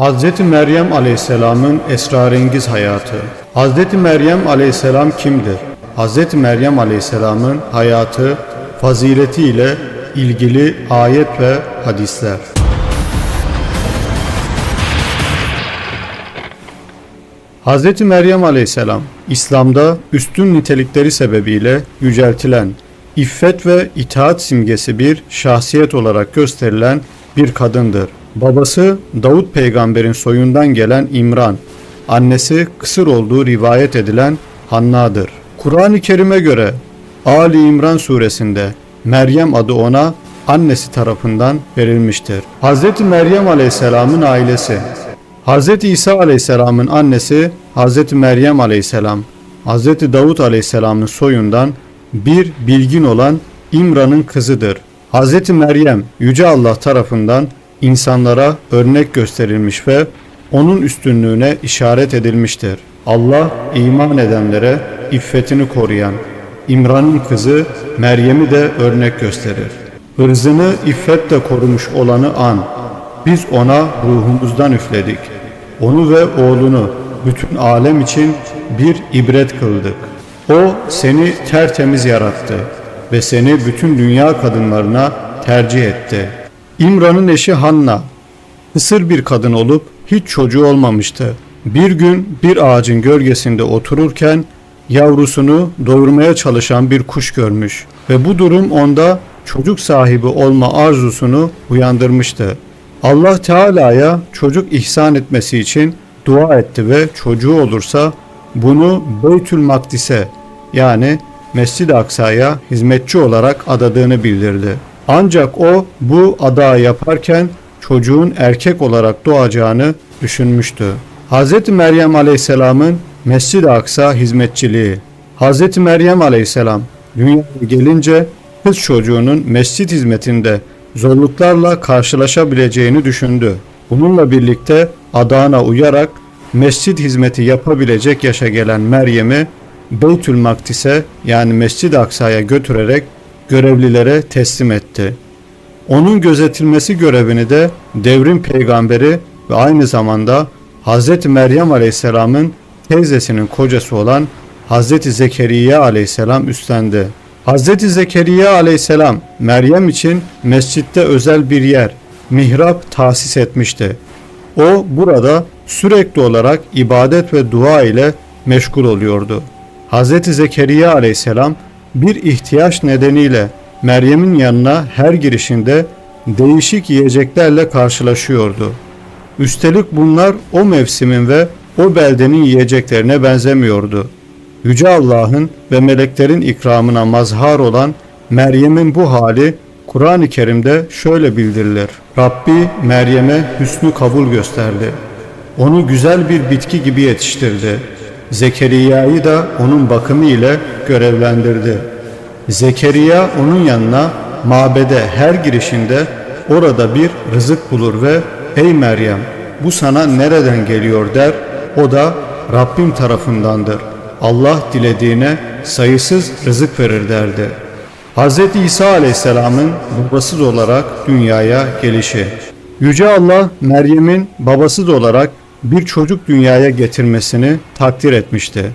Hazreti Meryem Aleyhisselam'ın esrarengiz hayatı. Hazreti Meryem Aleyhisselam kimdir? Hazreti Meryem Aleyhisselam'ın hayatı, fazileti ile ilgili ayet ve hadisler. Hazreti Meryem Aleyhisselam, İslam'da üstün nitelikleri sebebiyle yüceltilen, iffet ve itaat simgesi bir şahsiyet olarak gösterilen bir kadındır. Babası Davut peygamberin soyundan gelen İmran, annesi kısır olduğu rivayet edilen Hanna'dır. Kur'an-ı Kerim'e göre Ali İmran suresinde Meryem adı ona annesi tarafından verilmiştir. Hazreti Meryem Aleyhisselam'ın ailesi Hz. İsa Aleyhisselam'ın annesi Hz. Meryem Aleyhisselam, Hz. Davut Aleyhisselam'ın soyundan bir bilgin olan İmran'ın kızıdır. Hz. Meryem Yüce Allah tarafından insanlara örnek gösterilmiş ve onun üstünlüğüne işaret edilmiştir. Allah iman edenlere iffetini koruyan İmran'ın kızı Meryem'i de örnek gösterir. Hırzını iffetle korumuş olanı an. Biz ona ruhumuzdan üfledik. Onu ve oğlunu bütün alem için bir ibret kıldık. O seni tertemiz yarattı ve seni bütün dünya kadınlarına tercih etti. İmran'ın eşi Hanna, kısır bir kadın olup hiç çocuğu olmamıştı. Bir gün bir ağacın gölgesinde otururken yavrusunu doyurmaya çalışan bir kuş görmüş ve bu durum onda çocuk sahibi olma arzusunu uyandırmıştı. Allah Teala'ya çocuk ihsan etmesi için dua etti ve çocuğu olursa bunu Beytül Makdis'e yani Mescid-i Aksa'ya hizmetçi olarak adadığını bildirdi. Ancak o bu adağı yaparken çocuğun erkek olarak doğacağını düşünmüştü. Hz. Meryem Aleyhisselam'ın Mescid-i Aksa hizmetçiliği Hz. Meryem Aleyhisselam dünyaya gelince kız çocuğunun mescit hizmetinde zorluklarla karşılaşabileceğini düşündü. Bununla birlikte adağına uyarak mescit hizmeti yapabilecek yaşa gelen Meryem'i Beytül Makdis'e yani Mescid-i Aksa'ya götürerek görevlilere teslim etti. Onun gözetilmesi görevini de devrin peygamberi ve aynı zamanda Hz. Meryem Aleyhisselam'ın teyzesinin kocası olan Hz. Zekeriya Aleyhisselam üstlendi. Hz. Zekeriya Aleyhisselam Meryem için mescitte özel bir yer, mihrap tahsis etmişti. O burada sürekli olarak ibadet ve dua ile meşgul oluyordu. Hz. Zekeriya Aleyhisselam bir ihtiyaç nedeniyle Meryem'in yanına her girişinde değişik yiyeceklerle karşılaşıyordu. Üstelik bunlar o mevsimin ve o beldenin yiyeceklerine benzemiyordu. Yüce Allah'ın ve meleklerin ikramına mazhar olan Meryem'in bu hali Kur'an-ı Kerim'de şöyle bildirilir. Rabbi Meryem'e hüsnü kabul gösterdi. Onu güzel bir bitki gibi yetiştirdi. Zekeriya'yı da onun bakımı ile görevlendirdi. Zekeriya onun yanına mabede her girişinde orada bir rızık bulur ve ''Ey Meryem bu sana nereden geliyor?'' der. O da Rabbim tarafındandır. Allah dilediğine sayısız rızık verir derdi. Hz. İsa Aleyhisselam'ın babasız olarak dünyaya gelişi. Yüce Allah Meryem'in babasız olarak bir çocuk dünyaya getirmesini takdir etmişti.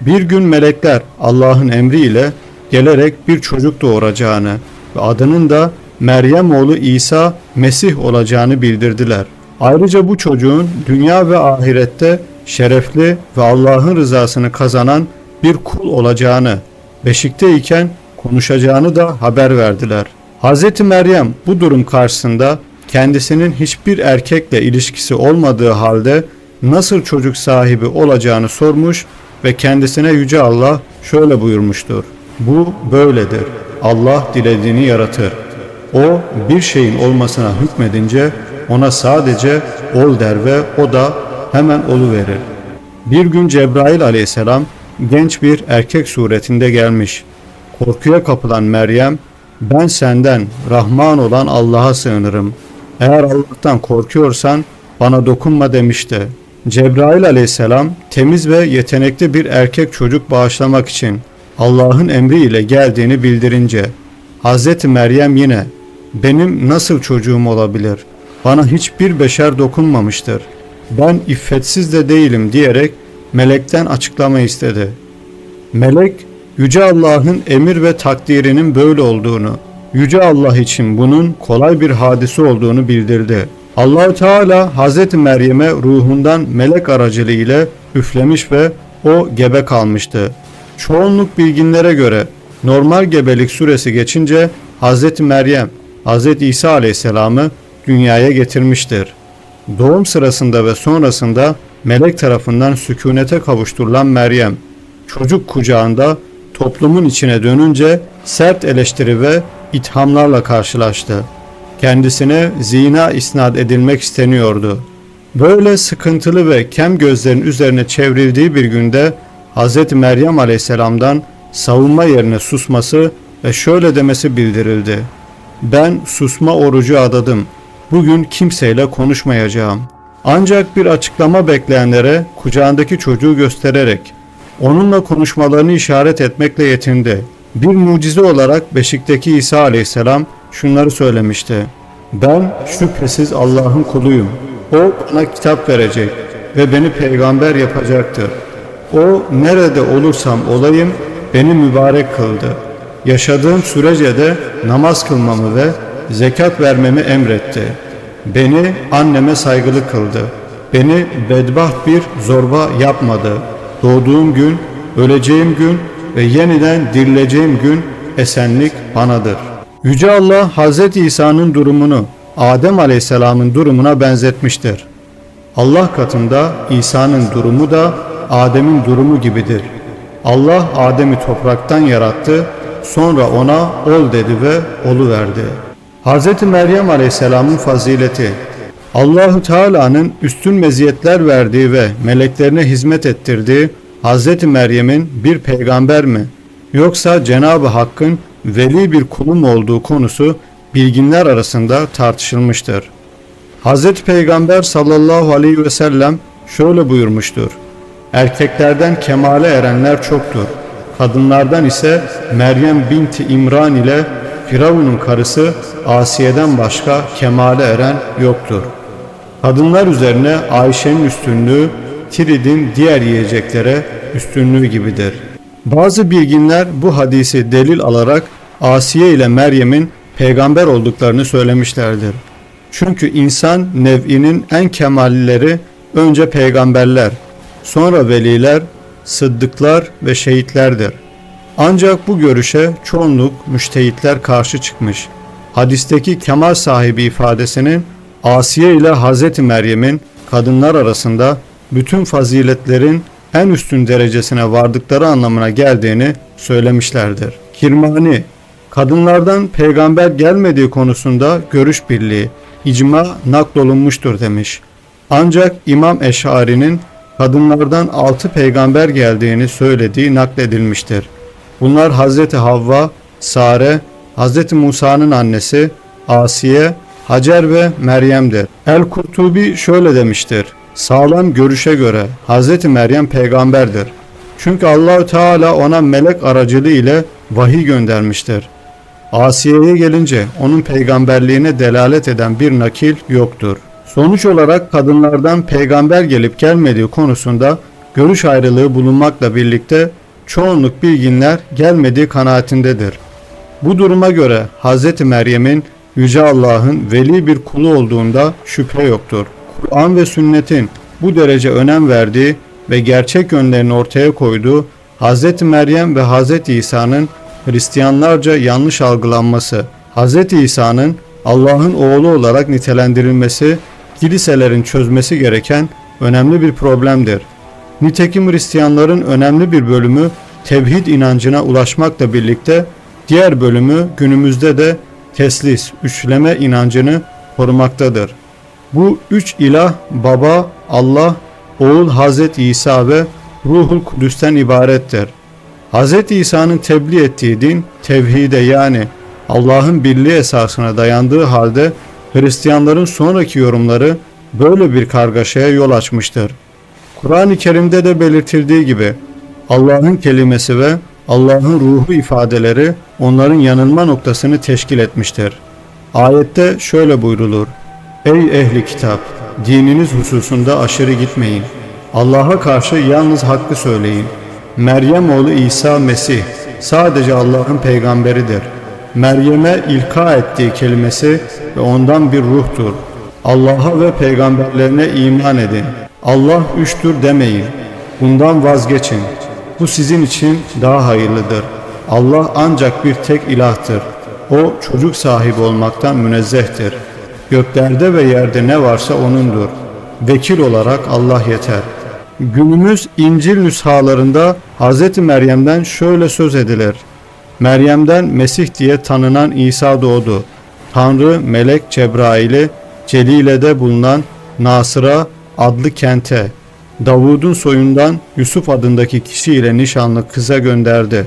Bir gün melekler Allah'ın emriyle gelerek bir çocuk doğuracağını ve adının da Meryem oğlu İsa Mesih olacağını bildirdiler. Ayrıca bu çocuğun dünya ve ahirette şerefli ve Allah'ın rızasını kazanan bir kul olacağını, beşikteyken konuşacağını da haber verdiler. Hz. Meryem bu durum karşısında kendisinin hiçbir erkekle ilişkisi olmadığı halde nasıl çocuk sahibi olacağını sormuş ve kendisine Yüce Allah şöyle buyurmuştur. Bu böyledir. Allah dilediğini yaratır. O bir şeyin olmasına hükmedince ona sadece ol der ve o da hemen olu verir. Bir gün Cebrail aleyhisselam genç bir erkek suretinde gelmiş. Korkuya kapılan Meryem, ben senden Rahman olan Allah'a sığınırım. Eğer Allah'tan korkuyorsan bana dokunma demişti. Cebrail aleyhisselam temiz ve yetenekli bir erkek çocuk bağışlamak için Allah'ın emriyle geldiğini bildirince Hz. Meryem yine benim nasıl çocuğum olabilir? bana hiçbir beşer dokunmamıştır. Ben iffetsiz de değilim diyerek melekten açıklama istedi. Melek, Yüce Allah'ın emir ve takdirinin böyle olduğunu, Yüce Allah için bunun kolay bir hadise olduğunu bildirdi. Allahu Teala Hazreti Meryem'e ruhundan melek aracılığıyla üflemiş ve o gebe kalmıştı. Çoğunluk bilginlere göre normal gebelik süresi geçince Hazreti Meryem, Hazreti İsa Aleyhisselam'ı dünyaya getirmiştir. Doğum sırasında ve sonrasında melek tarafından sükunete kavuşturulan Meryem, çocuk kucağında toplumun içine dönünce sert eleştiri ve ithamlarla karşılaştı. Kendisine zina isnat edilmek isteniyordu. Böyle sıkıntılı ve kem gözlerin üzerine çevrildiği bir günde Hz. Meryem aleyhisselamdan savunma yerine susması ve şöyle demesi bildirildi. Ben susma orucu adadım. Bugün kimseyle konuşmayacağım. Ancak bir açıklama bekleyenlere kucağındaki çocuğu göstererek onunla konuşmalarını işaret etmekle yetindi. Bir mucize olarak beşikteki İsa aleyhisselam şunları söylemişti. Ben şüphesiz Allah'ın kuluyum. O bana kitap verecek ve beni peygamber yapacaktır. O nerede olursam olayım beni mübarek kıldı. Yaşadığım sürece de namaz kılmamı ve zekat vermemi emretti. Beni anneme saygılı kıldı. Beni bedbaht bir zorba yapmadı. Doğduğum gün, öleceğim gün ve yeniden dirileceğim gün esenlik banadır. Yüce Allah Hz. İsa'nın durumunu Adem Aleyhisselam'ın durumuna benzetmiştir. Allah katında İsa'nın durumu da Adem'in durumu gibidir. Allah Adem'i topraktan yarattı, sonra ona ol dedi ve olu verdi. Hz. Meryem Aleyhisselam'ın fazileti Allahu Teala'nın üstün meziyetler verdiği ve meleklerine hizmet ettirdiği Hz. Meryem'in bir peygamber mi yoksa Cenab-ı Hakk'ın veli bir kulum olduğu konusu bilginler arasında tartışılmıştır. Hz. Peygamber sallallahu aleyhi ve sellem şöyle buyurmuştur. Erkeklerden kemale erenler çoktur. Kadınlardan ise Meryem binti İmran ile Firavun'un karısı Asiye'den başka kemale eren yoktur. Kadınlar üzerine Ayşe'nin üstünlüğü Tirid'in diğer yiyeceklere üstünlüğü gibidir. Bazı bilginler bu hadisi delil alarak Asiye ile Meryem'in peygamber olduklarını söylemişlerdir. Çünkü insan nev'inin en kemallileri önce peygamberler, sonra veliler, sıddıklar ve şehitlerdir. Ancak bu görüşe çoğunluk müştehitler karşı çıkmış. Hadisteki kemal sahibi ifadesinin Asiye ile Hazreti Meryem'in kadınlar arasında bütün faziletlerin en üstün derecesine vardıkları anlamına geldiğini söylemişlerdir. Kirmani, kadınlardan peygamber gelmediği konusunda görüş birliği, icma naklolunmuştur demiş. Ancak İmam Eşari'nin kadınlardan altı peygamber geldiğini söylediği nakledilmiştir. Bunlar Hazreti Havva, Sare, Hazreti Musa'nın annesi, Asiye, Hacer ve Meryem'dir. El-Kurtubi şöyle demiştir. Sağlam görüşe göre Hazreti Meryem peygamberdir. Çünkü Allahü Teala ona melek aracılığı ile vahiy göndermiştir. Asiye'ye gelince onun peygamberliğine delalet eden bir nakil yoktur. Sonuç olarak kadınlardan peygamber gelip gelmediği konusunda görüş ayrılığı bulunmakla birlikte çoğunluk bilginler gelmediği kanaatindedir. Bu duruma göre Hz. Meryem'in Yüce Allah'ın veli bir kulu olduğunda şüphe yoktur. Kur'an ve sünnetin bu derece önem verdiği ve gerçek yönlerini ortaya koyduğu Hz. Meryem ve Hz. İsa'nın Hristiyanlarca yanlış algılanması, Hz. İsa'nın Allah'ın oğlu olarak nitelendirilmesi, kiliselerin çözmesi gereken önemli bir problemdir. Nitekim Hristiyanların önemli bir bölümü tevhid inancına ulaşmakla birlikte diğer bölümü günümüzde de teslis, üçleme inancını korumaktadır. Bu üç ilah Baba, Allah, Oğul Hazreti İsa ve Ruhul Kudüs'ten ibarettir. Hz. İsa'nın tebliğ ettiği din tevhide yani Allah'ın birliği esasına dayandığı halde Hristiyanların sonraki yorumları böyle bir kargaşaya yol açmıştır. Kur'an-ı Kerim'de de belirtildiği gibi Allah'ın kelimesi ve Allah'ın ruhu ifadeleri onların yanılma noktasını teşkil etmiştir. Ayette şöyle buyrulur. Ey ehli kitap! Dininiz hususunda aşırı gitmeyin. Allah'a karşı yalnız hakkı söyleyin. Meryem oğlu İsa Mesih sadece Allah'ın peygamberidir. Meryem'e ilka ettiği kelimesi ve ondan bir ruhtur. Allah'a ve peygamberlerine iman edin. Allah üçtür demeyin. Bundan vazgeçin. Bu sizin için daha hayırlıdır. Allah ancak bir tek ilahtır. O çocuk sahibi olmaktan münezzehtir. Göklerde ve yerde ne varsa O'nundur. Vekil olarak Allah yeter. Günümüz İncil nüshalarında Hz. Meryem'den şöyle söz edilir. Meryem'den Mesih diye tanınan İsa doğdu. Tanrı melek Cebrail'i Celile'de bulunan Nasır'a adlı kente Davud'un soyundan Yusuf adındaki kişiyle nişanlı kıza gönderdi.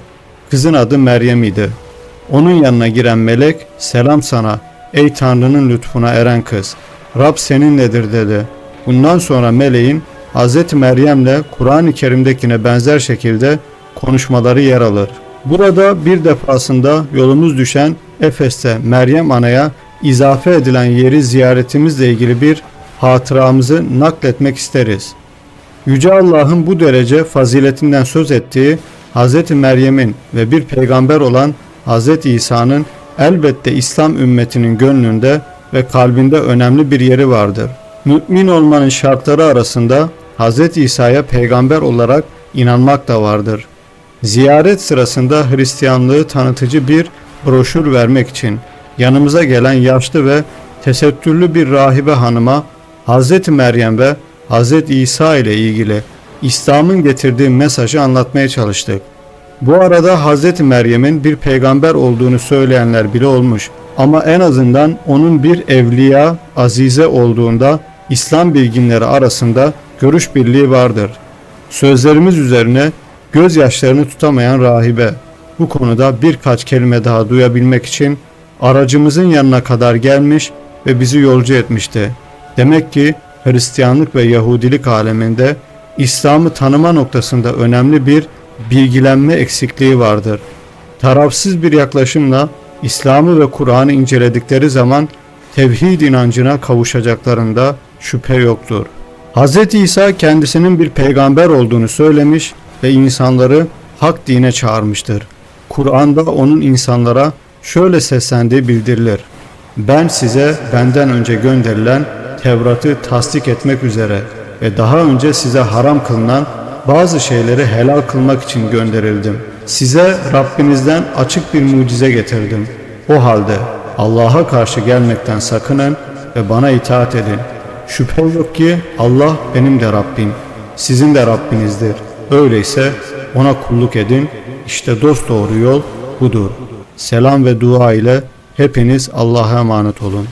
Kızın adı Meryem idi. Onun yanına giren melek selam sana ey Tanrı'nın lütfuna eren kız. Rab seninledir dedi. Bundan sonra meleğin Hz. Meryem'le Kur'an-ı Kerim'dekine benzer şekilde konuşmaları yer alır. Burada bir defasında yolumuz düşen Efes'te Meryem Ana'ya izafe edilen yeri ziyaretimizle ilgili bir hatıramızı nakletmek isteriz. Yüce Allah'ın bu derece faziletinden söz ettiği Hz. Meryem'in ve bir peygamber olan Hz. İsa'nın elbette İslam ümmetinin gönlünde ve kalbinde önemli bir yeri vardır. Mümin olmanın şartları arasında Hz. İsa'ya peygamber olarak inanmak da vardır. Ziyaret sırasında Hristiyanlığı tanıtıcı bir broşür vermek için yanımıza gelen yaşlı ve tesettürlü bir rahibe hanıma Hz. Meryem ve Hz. İsa ile ilgili İslam'ın getirdiği mesajı anlatmaya çalıştık. Bu arada Hz. Meryem'in bir peygamber olduğunu söyleyenler bile olmuş ama en azından onun bir evliya, azize olduğunda İslam bilginleri arasında görüş birliği vardır. Sözlerimiz üzerine gözyaşlarını tutamayan rahibe bu konuda birkaç kelime daha duyabilmek için aracımızın yanına kadar gelmiş ve bizi yolcu etmişti. Demek ki Hristiyanlık ve Yahudilik aleminde İslam'ı tanıma noktasında önemli bir bilgilenme eksikliği vardır. Tarafsız bir yaklaşımla İslam'ı ve Kur'an'ı inceledikleri zaman tevhid inancına kavuşacaklarında şüphe yoktur. Hz. İsa kendisinin bir peygamber olduğunu söylemiş ve insanları hak dine çağırmıştır. Kur'an'da onun insanlara şöyle seslendiği bildirilir. Ben size benden önce gönderilen Tevrat'ı tasdik etmek üzere ve daha önce size haram kılınan bazı şeyleri helal kılmak için gönderildim. Size Rabbinizden açık bir mucize getirdim. O halde Allah'a karşı gelmekten sakının ve bana itaat edin. Şüphe yok ki Allah benim de Rabbim, sizin de Rabbinizdir. Öyleyse ona kulluk edin. İşte dost doğru yol budur. Selam ve dua ile hepiniz Allah'a emanet olun.